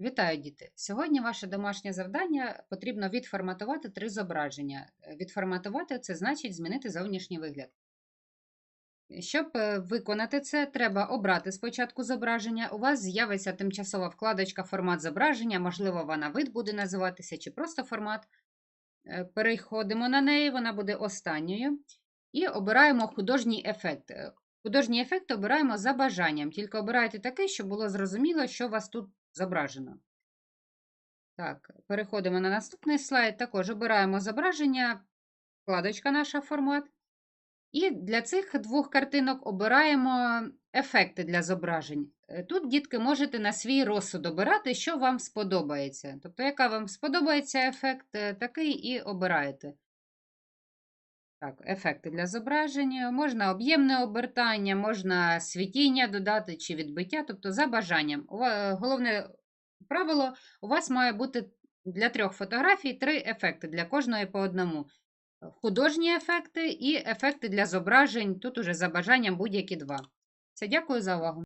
Вітаю, діти! Сьогодні ваше домашнє завдання потрібно відформатувати три зображення. Е, Відформатувати це значить змінити зовнішній вигляд. Щоб е, виконати це, треба обрати спочатку зображення. У вас з'явиться тимчасова вкладочка Формат зображення, можливо, вона вид буде називатися чи просто формат. Е, Переходимо на неї, вона буде останньою. І обираємо художній ефект. Художній ефект обираємо за бажанням, тільки обирайте такий, щоб було зрозуміло, що у вас тут зображено. Так, переходимо на наступний слайд. Також обираємо зображення, вкладочка наша формат. І для цих двох картинок обираємо ефекти для зображень. Е, Тут, дітки, можете на свій розсуд обирати, що вам сподобається. Тобто, яка вам сподобається ефект, е, такий і обираєте. Так, ефекти для зображення. Можна об'ємне обертання, можна світіння додати чи відбиття, тобто за бажанням. Головне правило, у вас має бути для трьох фотографій три ефекти, для кожної по одному. Художні ефекти і ефекти для зображень, тут уже за бажанням будь-які два. Все, дякую за увагу.